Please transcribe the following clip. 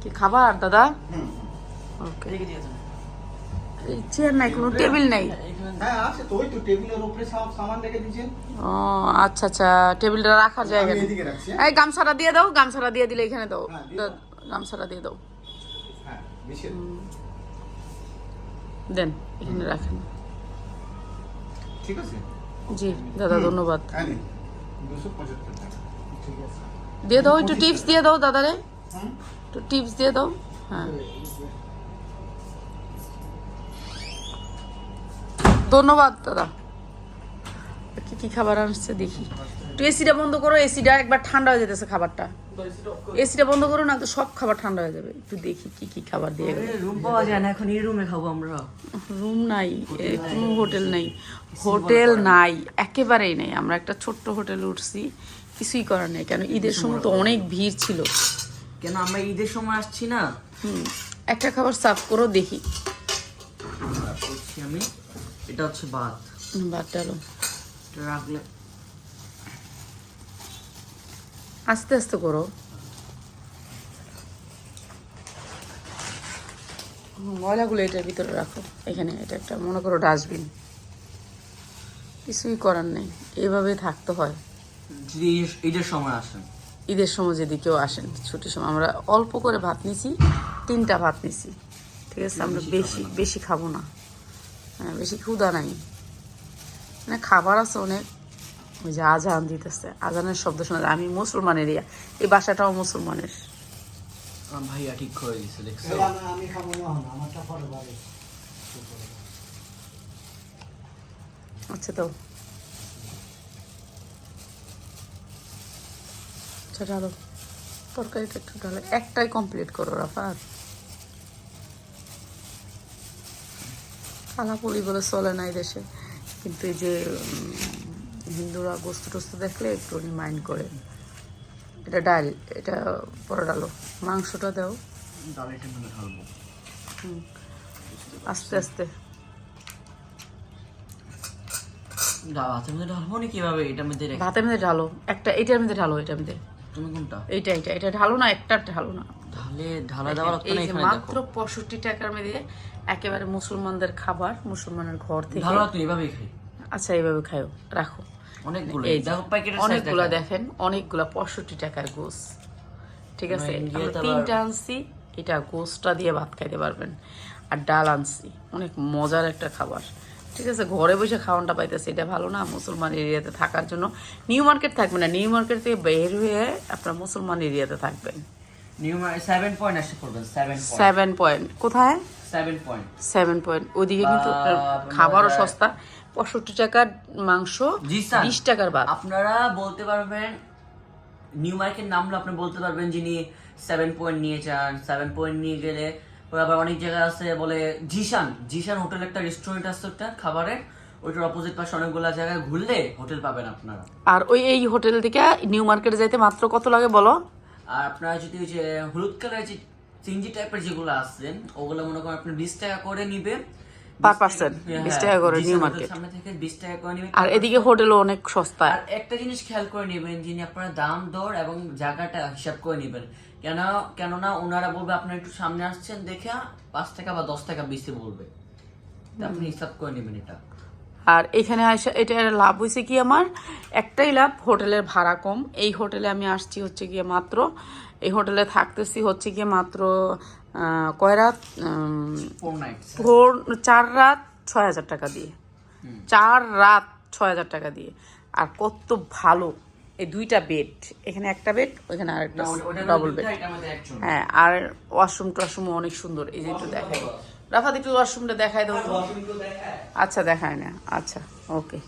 কি খাবার দাদা? ওকে চেয়ার নাই কোনো টেবিল নাই। হ্যাঁ আছে তো ওই তো টেবিলের উপরে সব সামান রেখে দিয়েছেন। ও আচ্ছা আচ্ছা টেবিলটা রাখার জায়গা হ্যাঁ? এই গামছাটা দিয়ে দাও গামছাটা দিয়ে দিলে এখানে দাও। হ্যাঁ, দিয়ে দাও, দাও। গামছাটা দিয়ে দাও। হ্যাঁ দেন এখানে রাখেন। ঠিক আছে? জি দাদা ধন্যবাদ। হ্যাঁ দুশো পঁচাত্তর টাকা। ঠিক আছে দিয়ে দাও একটু টিপস দিয়ে দাও দাদারে। একটু টিপস দিয়ে দাও। হ্যাঁ। ধন্যবাদ দাদা। কি কি খাবার আসছে দেখি। একটু এসিটা বন্ধ করো এসিটা একবার ঠান্ডা হয়ে যেতেছে খাবারটা। এসিটা বন্ধ করো না তো সব খাবার ঠান্ডা হয়ে যাবে। একটু দেখি কি কি খাবার দিয়ে গেল। রুম পাওয়া যায় না এখন এই রুমে খাব আমরা। রুম নাই কোনো হোটেল নাই। হোটেল নাই। একেবারেই নেই। আমরা একটা ছোট্ট হোটেলে উঠছি কিছুই করার নেই কেন? ঈদের সময় তো অনেক ভিড় ছিল। কেন আমরা ঈদের সময় আসছি না? হুম একটা খাবার সার্ভ করো দেখি। করছি আমি এটা হচ্ছে ভাত। ভাত ডালো রাখলে আস্তে আস্তে করো। ময়লাগুলো এটার ভিতরে রাখো। এখানে এটা একটা মনে করো ডাস্টবিন কিছুই করার নেই। এভাবে থাকতে হয়। যদি ঈদের সময় আসেন। ঈদের সময় যদি কেউ আসেন ছুটির সময়। আমরা অল্প করে ভাত নিছি তিনটা ভাত নিছি। ঠিক আছে আমরা বেশি বেশি খাব না। হ্যাঁ বেশি ক্ষুদা নাই। মানে খাবার আছে অনেক। ওই যে আজান দিতেছে। আজানের শব্দ শোনা যায়। আমি মুসলমান এরিয়া এই বাসাটাও মুসলমানের। ভাইয়া ঠিক করে দিয়েছে দেখছ? আমি খাব না আমারটা পরে আচ্ছা তো আচ্ছা ঢালো। তরকারিটা একটু ঢালো। একটাই কমপ্লিট করো রাফাত কালাপুরি বলে চলে না এই দেশে। কিন্তু এই যে হিন্দুরা গোস্ত টোস্ত দেখলে একটু মাইন্ড করে। এটা ডাল এটা পরে ডালো মাংসটা দাও। ডাল এটা মধ্যে ঢালবো আস্তে আস্তে। ভাতের মধ্যে ঢালবো না কীভাবে এটার মধ্যে ভাতের মধ্যে ঢালো। একটা এটার মধ্যে ঢালো এটার মধ্যে। তুমি কোনটা? এইটা এইটা এটা ঢালো না একটা ঢালো না। ঢালে ঢালা দেওয়া লাগতো এই না এখানে মাত্র দেখো পঁয়ষট্টি টাকার মধ্যে একেবারে মুসলমানদের খাবার মুসলমানের ঘর থেকে ঢালা লাগতো এভাবেই খাই। আচ্ছা এইভাবে খাও রাখো। অনেকগুলো এই যে, দেখো প্যাকেটের অনেকগুলা দেখেন অনেকগুলা পঁয়ষট্টি টাকার গোস। ঠিক আছে? আমরা ইন্ডিয়াতে আমরা আবার- তিনটা আনছি এটা গোসটা দিয়ে ভাত খাইতে পারবেন। আর ডাল আনছি অনেক মজার একটা খাবার। ঠিক আছে? ঘরে বসে খাওয়ানটা পাইতেছে এটা ভালো না মুসলমান এরিয়াতে থাকার জন্য। নিউ মার্কেট থাকবে না নিউ মার্কেট থেকে বের হয়ে আপনার মুসলমান এরিয়াতে থাকবেন। সেভেন পয়েন্ট আসতে করবেন সেভেন পয়েন্ট কোথায়? সেভেন পয়েন্ট সেভেন পয়েন্ট ওইদিকে কিন্তু খাবারও সস্তা। পঁয়ষট্টি টাকার মাংস বিশ টাকার ভাত। আপনারা বলতে পারবেন নিউ মার্কেট নামলে আপনি বলতে পারবেন যিনি সেভেন পয়েন্ট নিয়ে যান। সেভেন পয়েন্ট নিয়ে গেলে আবার অনেক জায়গা আছে বলে জিশান। জিশান হোটেল একটা রেস্টুরেন্ট আছে একটা খাবারের। ওইটার অপোজিট পাশে অনেকগুলো জায়গায় ঘুরলে হোটেল পাবেন আপনারা। আর ওই এই হোটেল থেকে নিউ মার্কেটে যাইতে মাত্র কত লাগে বলো? আর আপনারা যদি ওই যে হলুদ কালার যে চিঞ্জি টাইপের যেগুলো আসছেন ওগুলো মনে করেন আপনি বিশ টাকা করে 20 টাকা করে নিউ মার্কেট। সামনে থেকে বিশ টাকা করে নিবেন আর এদিকে হোটেলও অনেক সস্তা। আর একটা জিনিস খেয়াল করে নেবেন যিনি আপনারা দাম দর এবং জায়গাটা হিসাব করে নেবেন। কেন কেননা ওনারা বলবে আপনারা একটু সামনে আসছেন দেখে পাঁচ টাকা বা দশ টাকা বেশি বলবে। আপনি হিসাব করে নেবেন এটা। আর এখানে আসা এটা লাভ হয়েছে কি আমার? একটাই লাভ হোটেলের ভাড়া কম। এই হোটেলে আমি আসছি হচ্ছে গিয়ে মাত্র এই হোটেলে থাকতেছি হচ্ছে গিয়ে মাত্র কয় রাত? ফোর ভোর চার রাত ছয় হাজার টাকা দিয়ে। চার রাত ছয় হাজার টাকা দিয়ে। আর কত ভালো এই দুইটা বেড। এখানে একটা বেড ওইখানে আর একটা ডবল বেড হ্যাঁ আর ওয়াশরুম টশরুম অনেক সুন্দর। এই যে একটু দেখাই। রাফাত একটু ওয়াশরুমটা দেখায় দাও তো। আচ্ছা দেখায় না। আচ্ছা ওকে